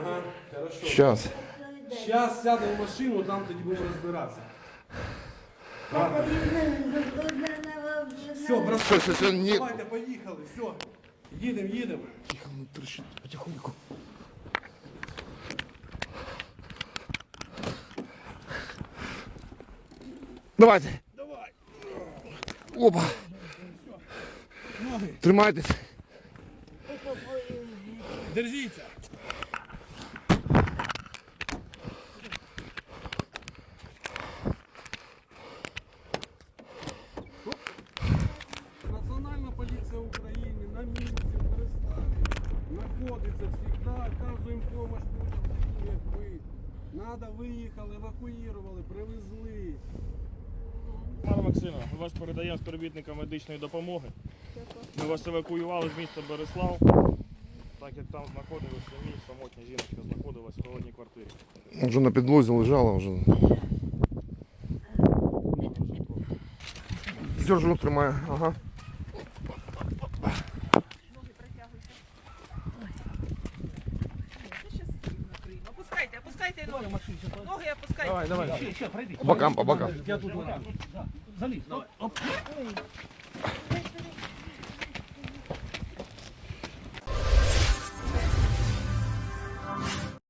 Ага, хорошо. Щас. Зараз сядемо в машину, там тоді будемо розбиратися. Ладно. Все, брат, Все, все, все, ні. давайте, поїхали, все. Їдемо, їдемо. Тихо, ну трещить потихоньку. Давайте. Давай. Опа. Ноги. Тримайтесь. Держіться. Знаходиться завжди, оказуємо допомогу будь як ви. Надо, виїхали, евакуювали, привезли. Пане Максиме, вас передаємо співробітникам медичної допомоги. Ми вас евакуювали з міста Береслав, так як там знаходилась самі самотня жіночка знаходилась в холодній квартирі. Вже на підлозі лежала вже. Держу, тримаю. Ага. Опускайте ноги. Ноги опускайте. Давай, давай. По бокам, по бокам. Я тут. Заліз. Оп.